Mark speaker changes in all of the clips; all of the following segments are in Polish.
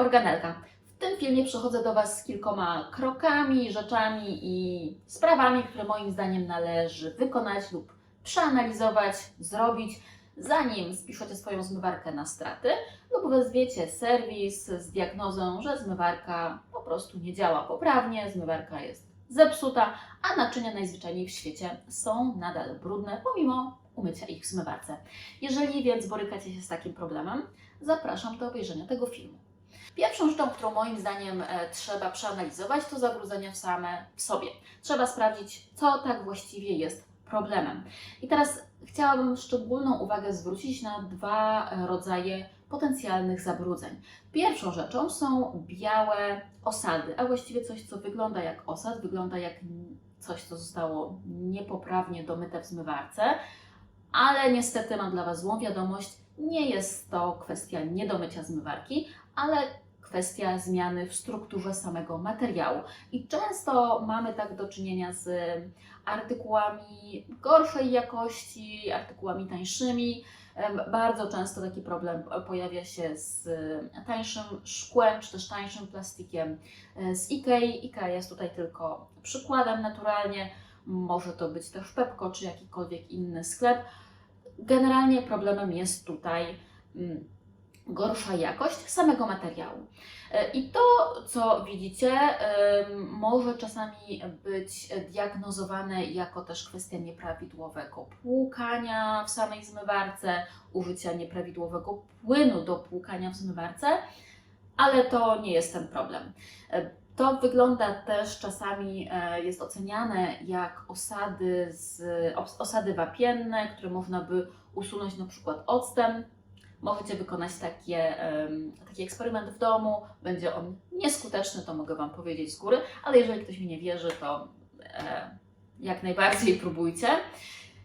Speaker 1: organelka. W tym filmie przychodzę do Was z kilkoma krokami, rzeczami i sprawami, które moim zdaniem należy wykonać lub przeanalizować, zrobić, zanim spiszecie swoją zmywarkę na straty lub wezwiecie serwis z diagnozą, że zmywarka po prostu nie działa poprawnie, zmywarka jest zepsuta, a naczynia najzwyczajniej w świecie są nadal brudne pomimo umycia ich w zmywarce. Jeżeli więc borykacie się z takim problemem, zapraszam do obejrzenia tego filmu. Pierwszą rzeczą, którą moim zdaniem e, trzeba przeanalizować, to zabrudzenia w same w sobie. Trzeba sprawdzić, co tak właściwie jest problemem. I teraz chciałabym szczególną uwagę zwrócić na dwa e, rodzaje potencjalnych zabrudzeń. Pierwszą rzeczą są białe osady, a właściwie coś, co wygląda jak osad, wygląda jak coś, co zostało niepoprawnie domyte w zmywarce, ale niestety mam dla Was złą wiadomość, nie jest to kwestia niedomycia zmywarki, ale kwestia zmiany w strukturze samego materiału. I często mamy tak do czynienia z artykułami gorszej jakości, artykułami tańszymi. Bardzo często taki problem pojawia się z tańszym szkłem, czy też tańszym plastikiem e, z Ikei. Ikea jest tutaj tylko przykładem naturalnie. Może to być też Pepko, czy jakikolwiek inny sklep. Generalnie problemem jest tutaj mm, gorsza jakość samego materiału. E, I to, co widzicie, em, może czasami być diagnozowane jako też kwestia nieprawidłowego płukania w samej zmywarce, użycia nieprawidłowego płynu do płukania w zmywarce, ale to nie jest ten problem. E, To wygląda też czasami, e, jest oceniane jak osady, z, os- osady wapienne, które można by usunąć na przykład octem. Możecie wykonać takie, taki eksperyment w domu. Będzie on nieskuteczny, to mogę Wam powiedzieć z góry, ale jeżeli ktoś mi nie wierzy, to e, jak najbardziej próbujcie.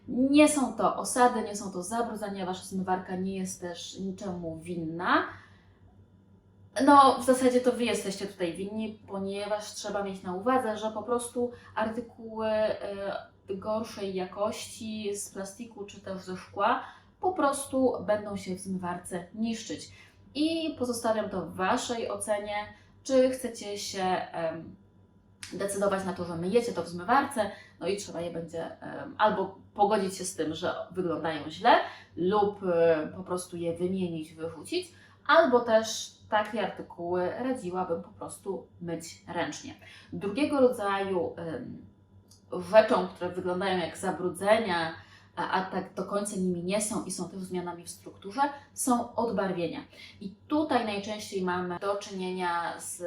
Speaker 1: Nie są to osady, nie są to zabrudzenia, Wasza zmywarka nie jest też niczemu winna. No, w zasadzie to Wy jesteście tutaj winni, ponieważ trzeba mieć na uwadze, że po prostu artykuły e, gorszej jakości z plastiku czy też ze szkła po prostu będą się w zmywarce niszczyć. I pozostawiam to w Waszej ocenie, czy chcecie się em, decydować na to, że myjecie to w zmywarce, no i trzeba je będzie em, albo pogodzić się z tym, że wyglądają źle, lub e, po prostu je wymienić, wyrzucić, albo też takie artykuły radziłabym po prostu myć ręcznie. Drugiego rodzaju em, rzeczą, które wyglądają jak zabrudzenia, a, tak do końca nimi nie są i są też zmianami w strukturze, są odbarwienia. I tutaj najczęściej mamy do czynienia z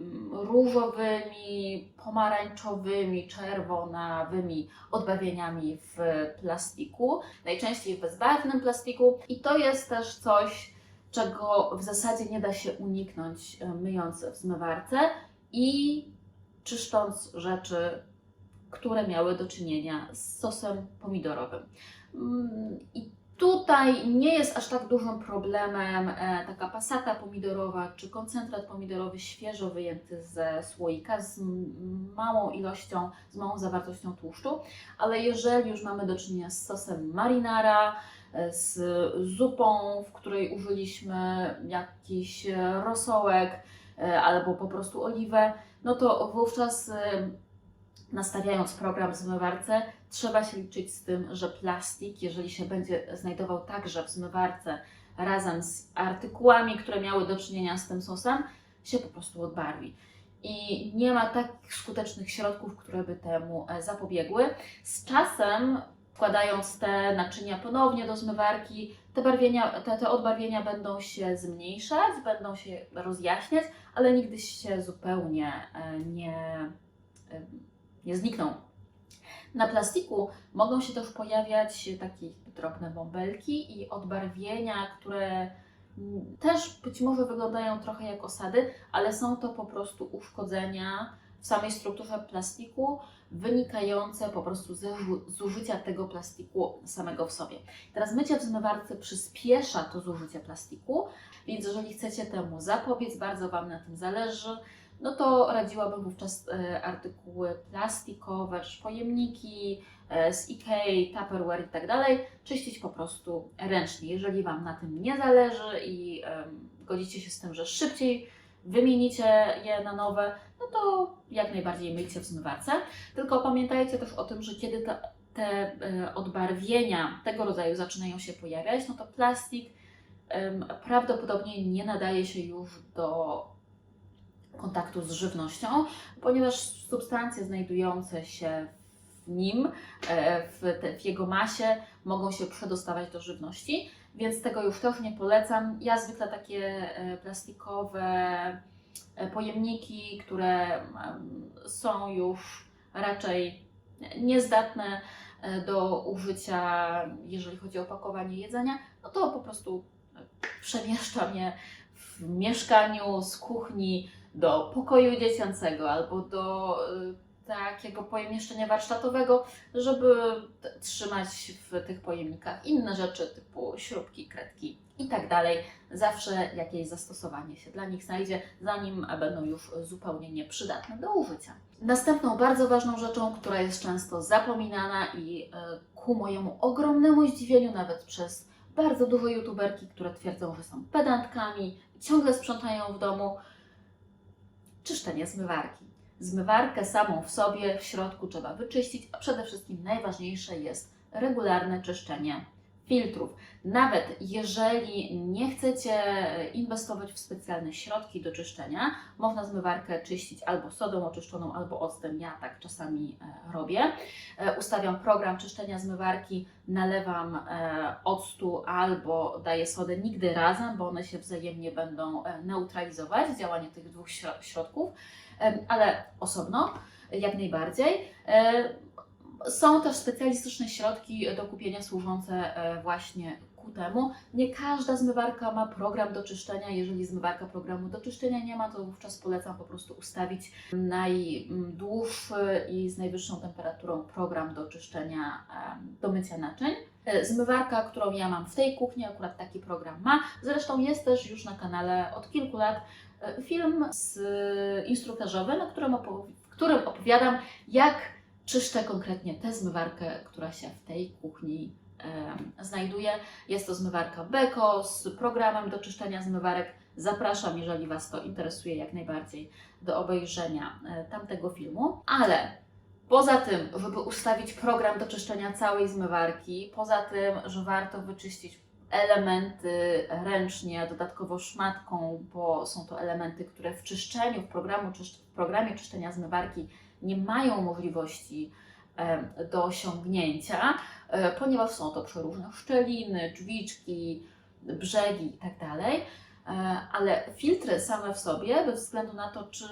Speaker 1: mm, różowymi, pomarańczowymi, czerwonawymi odbarwieniami w plastiku, najczęściej w bezbarwnym plastiku. I to jest też coś, czego w zasadzie nie da się uniknąć e, myjąc w zmywarce i czyszcząc rzeczy które miały do czynienia z sosem pomidorowym. Mm, I tutaj nie jest aż tak dużym problemem e, taka pasata pomidorowa czy koncentrat pomidorowy świeżo wyjęty ze słoika z małą ilością, z małą zawartością tłuszczu, ale jeżeli już mamy do czynienia z sosem marinara, e, z zupą, w której użyliśmy jakiś rosołek e, albo po prostu oliwę, no to wówczas nastawiając program w zmywarce, trzeba się liczyć z tym, że plastik, jeżeli się będzie znajdował także w zmywarce razem z artykułami, które miały do czynienia z tym sosem, się po prostu odbarwi. I nie ma takich skutecznych środków, które by temu e, zapobiegły. Z czasem, wkładając te naczynia ponownie do zmywarki, te, barwienia, te, te odbarwienia będą się zmniejszać, będą się rozjaśniać, ale nigdy się zupełnie e, nie, e, nie znikną. Na plastiku mogą się też pojawiać takie drobne bąbelki i odbarwienia, które też być może wyglądają trochę jak osady, ale są to po prostu uszkodzenia w samej strukturze plastiku, wynikające po prostu ze zużycia tego plastiku samego w sobie. Teraz mycie w zmywarce przyspiesza to zużycie plastiku, więc jeżeli chcecie temu zapobiec, bardzo Wam na tym zależy, no to radziłabym wówczas e, artykuły plastikowe, czy pojemniki e, z Ikei, Tupperware i tak dalej, czyścić po prostu ręcznie. Jeżeli Wam na tym nie zależy i em, zgodzicie się z tym, że szybciej wymienicie je na nowe, no to jak najbardziej myjcie w zmywarce. Tylko pamiętajcie też o tym, że kiedy te, te odbarwienia tego rodzaju zaczynają się pojawiać, no to plastik prawdopodobnie nie nadaje się już do kontaktu z żywnością, ponieważ substancje znajdujące się w nim, e, w, te, w jego masie, mogą się przedostawać do żywności, więc tego już też nie polecam. Ja zwykle takie e, plastikowe e, pojemniki, które są już raczej niezdatne do użycia, jeżeli chodzi o pakowanie jedzenia, no to po prostu przemieszczam je w mieszkaniu z kuchni do pokoju dziecięcego albo do y, takiego pojemieszczenia warsztatowego, żeby trzymać w tych pojemnikach inne rzeczy typu śrubki, kredki i tak dalej. Zawsze jakieś zastosowanie się dla nich znajdzie, zanim będą już zupełnie nieprzydatne do użycia. Następną bardzo ważną rzeczą, która jest często zapominana i y, ku mojemu ogromnemu zdziwieniu nawet przez bardzo duże youtuberki, które twierdzą, że są pedantkami, ciągle sprzątają w domu, czyszczenie zmywarki. Zmywarkę samą w sobie w środku trzeba wyczyścić, a przede wszystkim najważniejsze jest regularne czyszczenie filtrów. Nawet jeżeli nie chcecie inwestować w specjalne środki do czyszczenia, można zmywarkę czyścić albo sodą oczyszczoną, albo octem. Ja tak czasami e, robię. E, Ustawiam program czyszczenia zmywarki, nalewam e, octu albo daję sodę nigdy razem, bo one się wzajemnie będą neutralizować działanie tych dwóch śro- środków, ale osobno, jak najbardziej. Są też specjalistyczne środki do kupienia służące e, właśnie ku temu. Nie każda zmywarka ma program do czyszczenia. Jeżeli zmywarka programu do czyszczenia nie ma, to wówczas polecam po prostu ustawić najdłuższy i z najwyższą temperaturą program do czyszczenia, do mycia naczyń. E, Zmywarka, którą ja mam w tej kuchni, akurat taki program ma. Zresztą jest też już na kanale od kilku lat e, film z instruktażowy, na którym, w którym opowiadam, jak czyszczę konkretnie tę zmywarkę, która się w tej kuchni znajduje. Jest to zmywarka Beko z programem do czyszczenia zmywarek. Zapraszam, jeżeli Was to interesuje, jak najbardziej do obejrzenia e, tamtego filmu. Ale poza tym, żeby ustawić program do czyszczenia całej zmywarki, poza tym, że warto wyczyścić elementy ręcznie, dodatkowo szmatką, bo są to elementy, które w czyszczeniu, w, programu, w programie czyszczenia zmywarki nie mają możliwości do osiągnięcia, e, ponieważ są to przeróżne szczeliny, drzwiczki, brzegi itd. E, Ale filtry same w sobie, bez względu na to, czy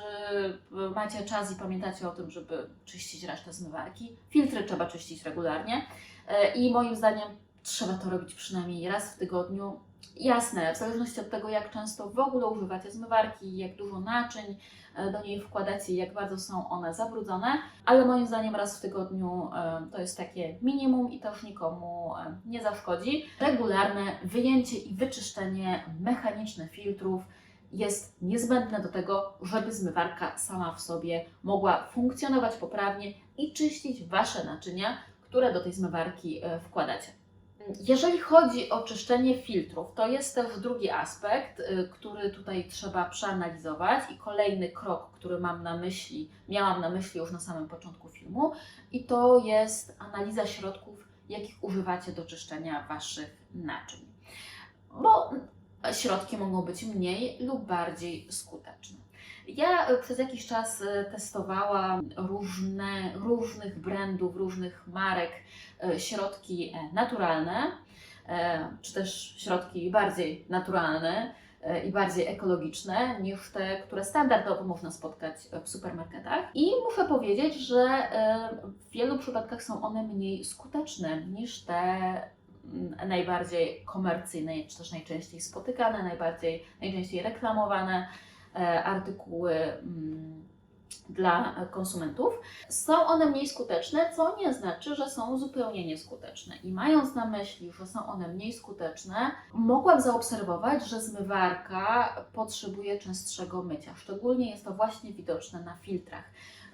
Speaker 1: macie czas i pamiętacie o tym, żeby czyścić resztę zmywarki, filtry trzeba czyścić regularnie E, i moim zdaniem trzeba to robić przynajmniej raz w tygodniu. Jasne, w zależności od tego, jak często w ogóle używacie zmywarki, jak dużo naczyń e, do niej wkładacie jak bardzo są one zabrudzone, ale moim zdaniem raz w tygodniu e, to jest takie minimum i to już nikomu e, nie zaszkodzi. Regularne wyjęcie i wyczyszczenie mechaniczne filtrów jest niezbędne do tego, żeby zmywarka sama w sobie mogła funkcjonować poprawnie i czyścić Wasze naczynia, które do tej zmywarki wkładacie. Jeżeli chodzi o czyszczenie filtrów, to jest też drugi aspekt, y, który tutaj trzeba przeanalizować i kolejny krok, który mam na myśli, miałam na myśli już na samym początku filmu i to jest analiza środków, jakich używacie do czyszczenia Waszych naczyń. Bo środki mogą być mniej lub bardziej skuteczne. Ja y, przez jakiś czas y, testowałam różne, różnych brandów, różnych marek e, środki e, naturalne, e, czy też środki bardziej naturalne e, i bardziej ekologiczne niż te, które standardowo można spotkać w supermarketach. I muszę powiedzieć, że e, w wielu przypadkach są one mniej skuteczne niż te mm, najbardziej komercyjne, czy też najczęściej spotykane, najbardziej, najczęściej reklamowane e, artykuły mm, dla konsumentów. Są one mniej skuteczne, co nie znaczy, że są zupełnie nieskuteczne. I mając na myśli, że są one mniej skuteczne, mogłam zaobserwować, że zmywarka potrzebuje częstszego mycia. Szczególnie jest to właśnie widoczne na filtrach.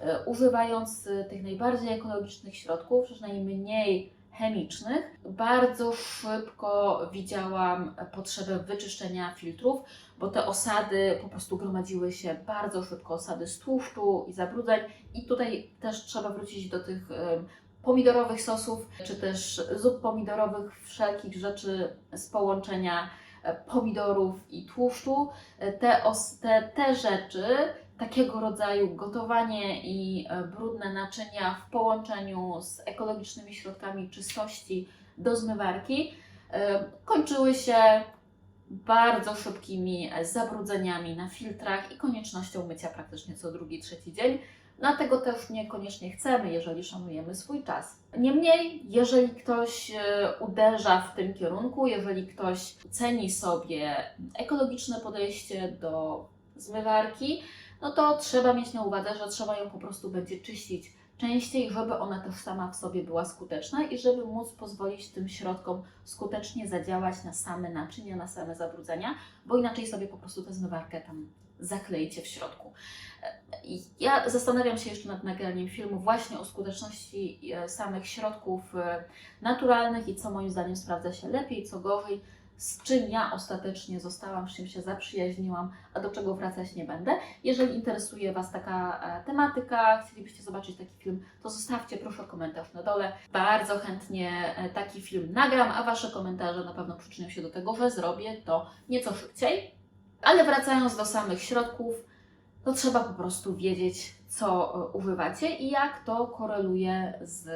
Speaker 1: E, Używając e, tych najbardziej ekologicznych środków, czy najmniej chemicznych. Bardzo szybko widziałam potrzebę wyczyszczenia filtrów, bo te osady po prostu gromadziły się bardzo szybko, osady z tłuszczu i zabrudzeń. I tutaj też trzeba wrócić do tych pomidorowych sosów, czy też zup pomidorowych, wszelkich rzeczy z połączenia e, pomidorów i tłuszczu. E, Te, os, te, te rzeczy, takiego rodzaju gotowanie i e, brudne naczynia w połączeniu z ekologicznymi środkami czystości do zmywarki e, kończyły się bardzo szybkimi zabrudzeniami na filtrach i koniecznością mycia praktycznie co drugi, trzeci dzień. Dlatego też niekoniecznie chcemy, jeżeli szanujemy swój czas. Niemniej, jeżeli ktoś e, uderza w tym kierunku, jeżeli ktoś ceni sobie ekologiczne podejście do zmywarki, no to trzeba mieć na uwadze, że trzeba ją po prostu będzie czyścić częściej, żeby ona też sama w sobie była skuteczna i żeby móc pozwolić tym środkom skutecznie zadziałać na same naczynia, na same zabrudzenia, bo inaczej sobie po prostu tę zmywarkę tam zakleicie w środku. Ja zastanawiam się jeszcze nad nagraniem filmu właśnie o skuteczności e, samych środków e, naturalnych i co moim zdaniem sprawdza się lepiej, co gorzej, z czym ja ostatecznie zostałam, z czym się zaprzyjaźniłam, a do czego wracać nie będę. Jeżeli interesuje Was taka e, tematyka, chcielibyście zobaczyć taki film, to zostawcie proszę komentarz na dole. Bardzo chętnie e, taki film nagram, a Wasze komentarze na pewno przyczynią się do tego, że zrobię to nieco szybciej. Ale wracając do samych środków, to trzeba po prostu wiedzieć, co e, używacie i jak to koreluje z,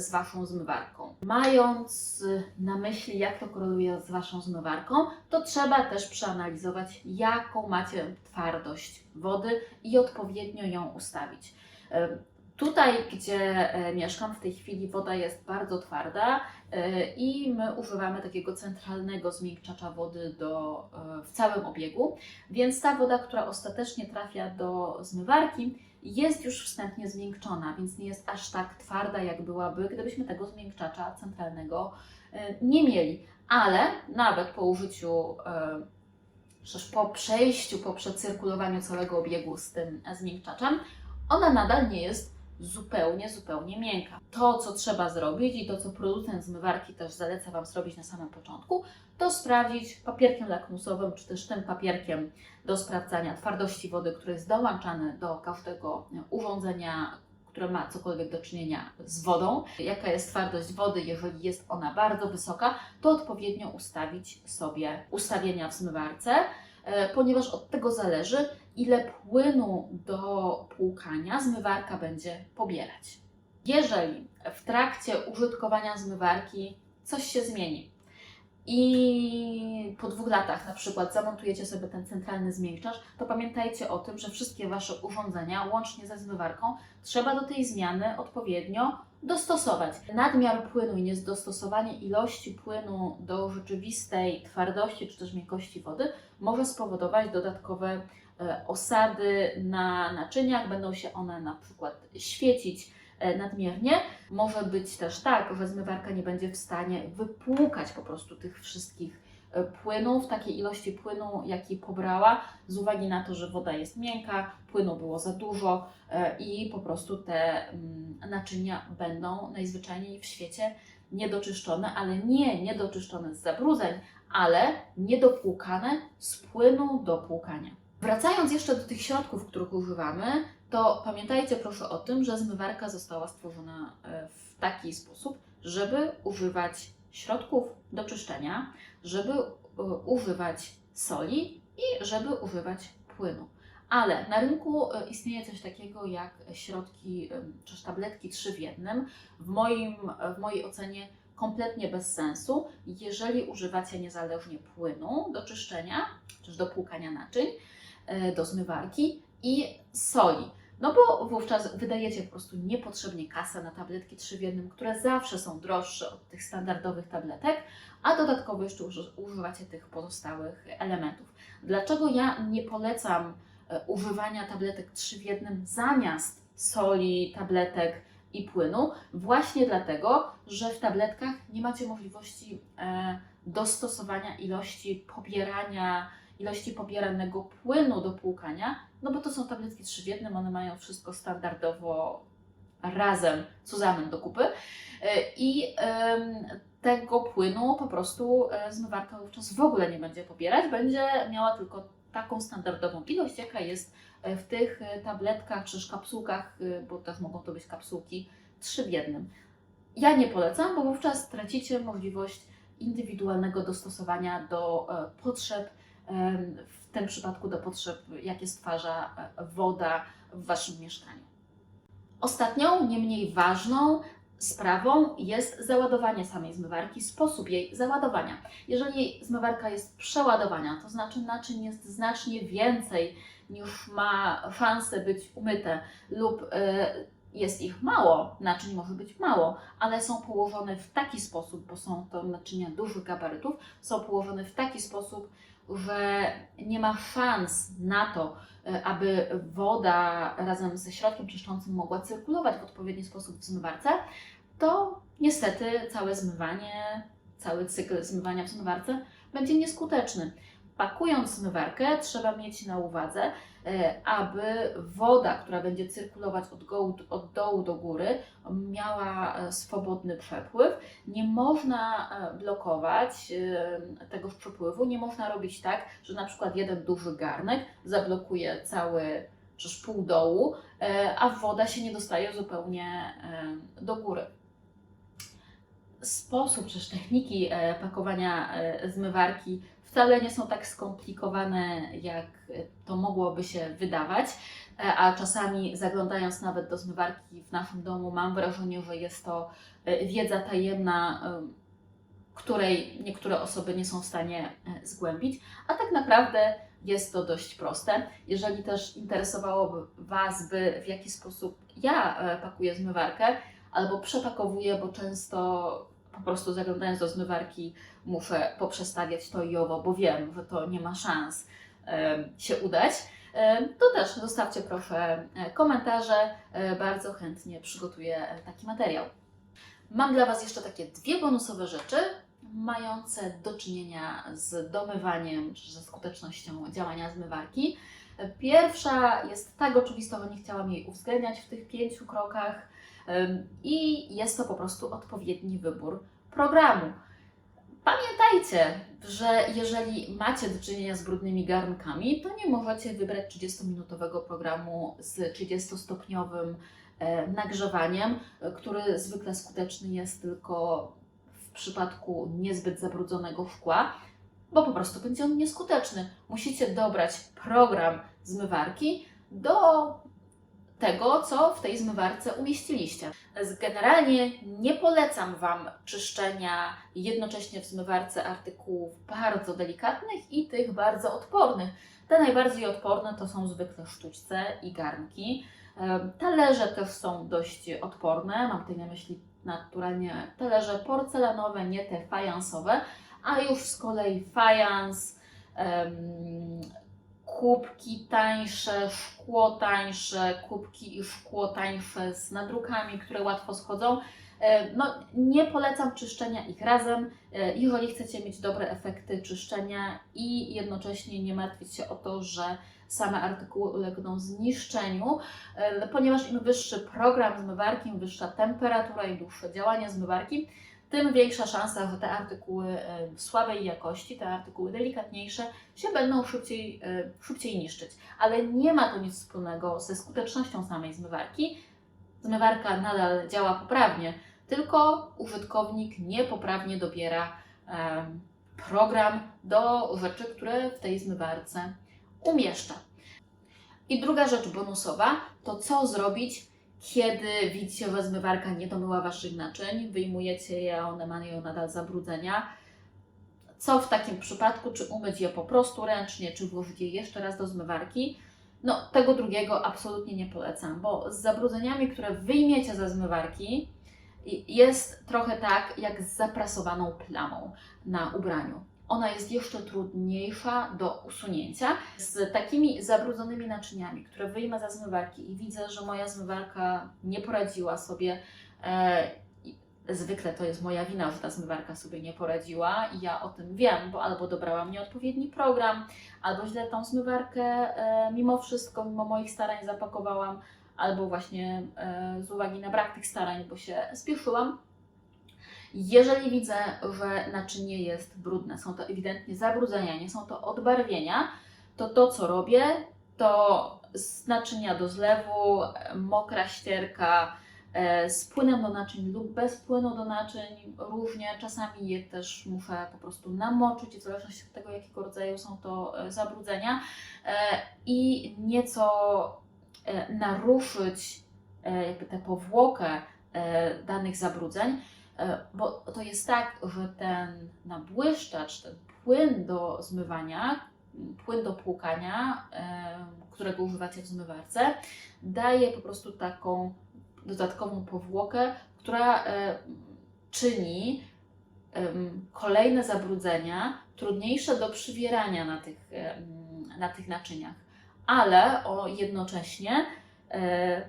Speaker 1: z Waszą zmywarką. Mając e, na myśli, jak to koreluje z Waszą zmywarką, to trzeba też przeanalizować, jaką macie twardość wody i odpowiednio ją ustawić. E, Tutaj, gdzie e, mieszkam, w tej chwili woda jest bardzo twarda e, i my używamy takiego centralnego zmiękczacza wody do, e, w całym obiegu, więc ta woda, która ostatecznie trafia do zmywarki, jest już wstępnie zmiękczona, więc nie jest aż tak twarda, jak byłaby, gdybyśmy tego zmiękczacza centralnego e, nie mieli. Ale nawet po użyciu, e, po przejściu, po przecyrkulowaniu całego obiegu z tym zmiękczaczem, ona nadal nie jest zupełnie, zupełnie miękka. To, co trzeba zrobić i to, co producent zmywarki też zaleca Wam zrobić na samym początku, to sprawdzić papierkiem lakmusowym, czy też tym papierkiem do sprawdzania twardości wody, który jest dołączany do każdego urządzenia, które ma cokolwiek do czynienia z wodą. Jaka jest twardość wody, jeżeli jest ona bardzo wysoka, to odpowiednio ustawić sobie ustawienia w zmywarce, e, ponieważ od tego zależy, ile płynu do płukania zmywarka będzie pobierać. Jeżeli w trakcie użytkowania zmywarki coś się zmieni i po dwóch latach na przykład zamontujecie sobie ten centralny zmiękczacz, to pamiętajcie o tym, że wszystkie Wasze urządzenia, łącznie ze zmywarką, trzeba do tej zmiany odpowiednio dostosować. Nadmiar płynu i niedostosowanie ilości płynu do rzeczywistej twardości czy też miękkości wody może spowodować dodatkowe e, osady na naczyniach, będą się one na przykład świecić nadmiernie. Może być też tak, że zmywarka nie będzie w stanie wypłukać po prostu tych wszystkich e, płynów, takiej ilości płynu, jaki pobrała, z uwagi na to, że woda jest miękka, płynu było za dużo e, i po prostu te mm, naczynia będą najzwyczajniej w świecie niedoczyszczone, ale nie niedoczyszczone z zabrudzeń, ale niedopłukane z płynu do płukania. Wracając jeszcze do tych środków, których używamy, to pamiętajcie proszę o tym, że zmywarka została stworzona e, w taki sposób, żeby używać środków do czyszczenia, żeby e, używać soli i żeby używać płynu. Ale na rynku e, istnieje coś takiego jak środki, czy tabletki 3 w jednym. W, moim, w mojej ocenie kompletnie bez sensu, jeżeli używacie niezależnie płynu do czyszczenia, czy do płukania naczyń, do zmywarki i soli. No bo wówczas wydajecie po prostu niepotrzebnie kasę na tabletki 3 w jednym, które zawsze są droższe od tych standardowych tabletek, a dodatkowo jeszcze uży- używacie tych pozostałych elementów. Dlaczego ja nie polecam e, używania tabletek 3 w jednym zamiast soli, tabletek i płynu? Właśnie dlatego, że w tabletkach nie macie możliwości e, dostosowania ilości pobierania, ilości pobieranego płynu do płukania, no bo to są tabletki 3 w jednym, one mają wszystko standardowo razem, zusammen do kupy. E, I tego płynu po prostu e, zmywarka wówczas w ogóle nie będzie pobierać, będzie miała tylko taką standardową ilość, jaka jest e, w tych tabletkach czy kapsułkach, bo też mogą to być kapsułki trzy w jednym. Ja nie polecam, bo wówczas tracicie możliwość indywidualnego dostosowania do potrzeb, w tym przypadku do potrzeb, jakie stwarza e, woda w Waszym mieszkaniu. Ostatnią, nie mniej ważną sprawą jest załadowanie samej zmywarki, sposób jej załadowania. Jeżeli zmywarka jest przeładowana, to znaczy naczyń jest znacznie więcej niż ma szansę być umyte lub e, jest ich mało, naczyń może być mało, ale są położone w taki sposób, bo są to naczynia dużych gabarytów, są położone w taki sposób, że nie ma szans na to, e, aby woda razem ze środkiem czyszczącym mogła cyrkulować w odpowiedni sposób w zmywarce, to niestety całe zmywanie, cały cykl zmywania w zmywarce będzie nieskuteczny. Pakując zmywarkę, trzeba mieć na uwadze, aby woda, która będzie cyrkulować od, od dołu do góry, miała e, swobodny przepływ. Nie można e, blokować e, tegoż przepływu, nie można robić tak, że na przykład jeden duży garnek zablokuje cały czyż pół dołu, e, a woda się nie dostaje zupełnie e, do góry. Sposób, czyż techniki e, pakowania e, zmywarki wcale nie są tak skomplikowane, jak to mogłoby się wydawać, e, a czasami zaglądając nawet do zmywarki w naszym domu, mam wrażenie, że jest to e, wiedza tajemna, e, której niektóre osoby nie są w stanie zgłębić, a tak naprawdę jest to dość proste. Jeżeli też interesowałoby Was, by w jaki sposób ja pakuję zmywarkę, albo przepakowuję, bo często po prostu zaglądając do zmywarki muszę poprzestawiać to i owo, bo wiem, że to nie ma szans się udać, to też zostawcie proszę e, komentarze. E, Bardzo chętnie przygotuję e, taki materiał. Mam dla Was jeszcze takie dwie bonusowe rzeczy, mające do czynienia z domywaniem, czy ze skutecznością działania zmywarki. Pierwsza jest tak oczywista, że nie chciałam jej uwzględniać w tych pięciu krokach i jest to po prostu odpowiedni wybór programu. Pamiętajcie, że jeżeli macie do czynienia z brudnymi garnkami, to nie możecie wybrać 30-minutowego programu z 30-stopniowym e, nagrzewaniem, e, który zwykle skuteczny jest tylko w przypadku niezbyt zabrudzonego szkła, bo po prostu będzie on nieskuteczny. Musicie dobrać program zmywarki do tego, co w tej zmywarce umieściliście. Generalnie nie polecam Wam czyszczenia jednocześnie w zmywarce artykułów bardzo delikatnych i tych bardzo odpornych. Te najbardziej odporne to są zwykle sztućce i garnki. Talerze też są dość odporne, mam tutaj na myśli naturalnie talerze porcelanowe, nie te fajansowe, a już z kolei fajans, kubki tańsze, szkło tańsze, kubki i szkło tańsze z nadrukami, które łatwo schodzą. E, No, nie polecam czyszczenia ich razem, e, jeżeli chcecie mieć dobre efekty czyszczenia i jednocześnie nie martwić się o to, że same artykuły ulegną zniszczeniu, e, ponieważ im wyższy program zmywarki, im wyższa temperatura i dłuższe działanie zmywarki, tym większa szansa, że te artykuły słabej jakości, te artykuły delikatniejsze się będą szybciej, szybciej niszczyć. Ale nie ma to nic wspólnego ze skutecznością samej zmywarki. Zmywarka nadal działa poprawnie, tylko użytkownik niepoprawnie dobiera program do rzeczy, które w tej zmywarce umieszcza. I druga rzecz bonusowa to co zrobić, kiedy widzicie, że zmywarka nie domyła Waszych naczyń, wyjmujecie je, one mają nadal zabrudzenia. Co w takim przypadku? Czy umyć je po prostu ręcznie, czy włożyć je jeszcze raz do zmywarki? No, tego drugiego absolutnie nie polecam, bo z zabrudzeniami, które wyjmiecie ze zmywarki, jest trochę tak jak z zaprasowaną plamą na ubraniu. Ona jest jeszcze trudniejsza do usunięcia. Z takimi zabrudzonymi naczyniami, które wyjmę ze zmywarki i widzę, że moja zmywarka nie poradziła sobie, e, zwykle to jest moja wina, że ta zmywarka sobie nie poradziła i ja o tym wiem, bo albo dobrałam nieodpowiedni program, albo źle tą zmywarkę e, mimo wszystko, mimo moich starań zapakowałam, albo właśnie e, z uwagi na brak tych starań, bo się spieszyłam. Jeżeli widzę, że naczynie jest brudne, są to ewidentnie zabrudzenia, nie są to odbarwienia, to to, co robię, to z naczynia do zlewu, e, mokra ścierka, e, z płynem do naczyń lub bez płynu do naczyń, różnie. Czasami je też muszę po prostu namoczyć, w zależności od tego, jakiego rodzaju są to e, zabrudzenia e, i nieco e, naruszyć e, jakby tę powłokę e, danych zabrudzeń, e, bo to jest tak, że ten nabłyszczacz, ten płyn do zmywania, płyn do płukania, e, którego używacie w zmywarce, daje po prostu taką dodatkową powłokę, która e, czyni kolejne zabrudzenia trudniejsze do przywierania na tych, na tych naczyniach, ale o, jednocześnie e,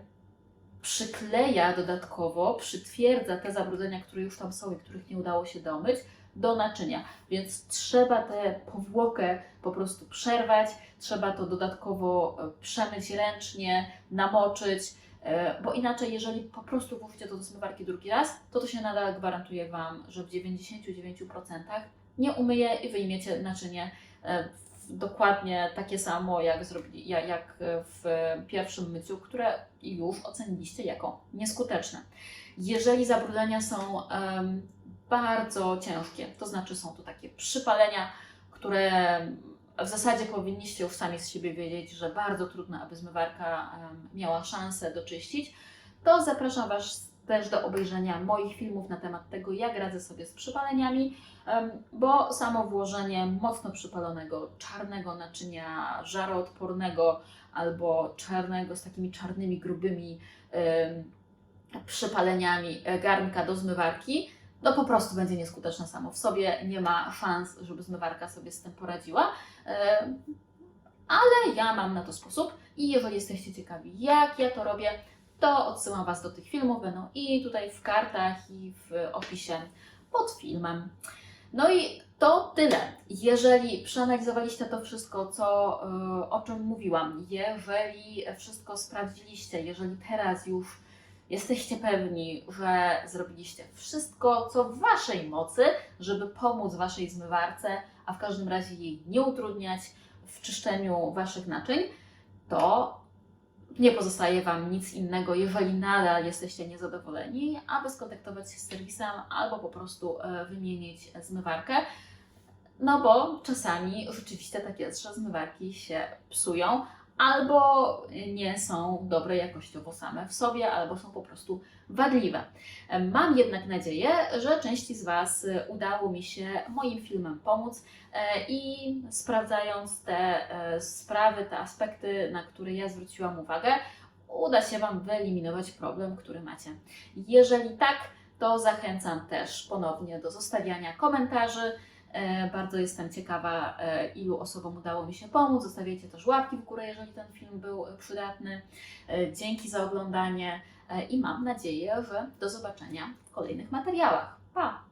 Speaker 1: przykleja dodatkowo, przytwierdza te zabrudzenia, które już tam są i których nie udało się domyć, do naczynia. Więc trzeba tę powłokę po prostu przerwać, trzeba to dodatkowo e, przemyć ręcznie, namoczyć, e, bo inaczej, jeżeli po prostu włożycie to do zmywarki drugi raz, to to się nadal gwarantuje Wam, że w 99% nie umyje i wyjmiecie naczynie e, dokładnie takie samo, jak, zrobili, jak, w pierwszym myciu, które już oceniliście jako nieskuteczne. Jeżeli zabrudzenia są bardzo ciężkie, to znaczy są to takie przypalenia, które w zasadzie powinniście już sami z siebie wiedzieć, że bardzo trudno, aby zmywarka miała szansę doczyścić, to zapraszam Was też do obejrzenia moich filmów na temat tego, jak radzę sobie z przypaleniami, bo samo włożenie mocno przypalonego, czarnego naczynia, żaroodpornego albo czarnego z takimi czarnymi, grubymi przypaleniami e, garnka do zmywarki, no po prostu będzie nieskuteczne samo w sobie. Nie ma szans, żeby zmywarka sobie z tym poradziła. Ale ja mam na to sposób i jeżeli jesteście ciekawi, jak ja to robię, to odsyłam Was do tych filmów. Będą i tutaj w kartach, i w opisie pod filmem. No i to tyle. Jeżeli przeanalizowaliście to wszystko, co, y, o czym mówiłam, jeżeli wszystko sprawdziliście, jeżeli teraz już jesteście pewni, że zrobiliście wszystko, co w Waszej mocy, żeby pomóc Waszej zmywarce, a w każdym razie jej nie utrudniać w czyszczeniu Waszych naczyń, to nie pozostaje Wam nic innego, jeżeli nadal jesteście niezadowoleni, aby skontaktować się z serwisem albo po prostu e, wymienić zmywarkę. No bo czasami rzeczywiście tak jest, że zmywarki się psują, albo nie są dobre jakościowo same w sobie, albo są po prostu wadliwe. Mam jednak nadzieję, że części z Was udało mi się moim filmem pomóc e, i sprawdzając te e, sprawy, te aspekty, na które ja zwróciłam uwagę, uda się Wam wyeliminować problem, który macie. Jeżeli tak, to zachęcam też ponownie do zostawiania komentarzy. E, Bardzo jestem ciekawa, e, ilu osobom udało mi się pomóc. Zostawiajcie też łapki w górę, jeżeli ten film był przydatny. E, Dzięki za oglądanie i mam nadzieję, że do zobaczenia w kolejnych materiałach. Pa!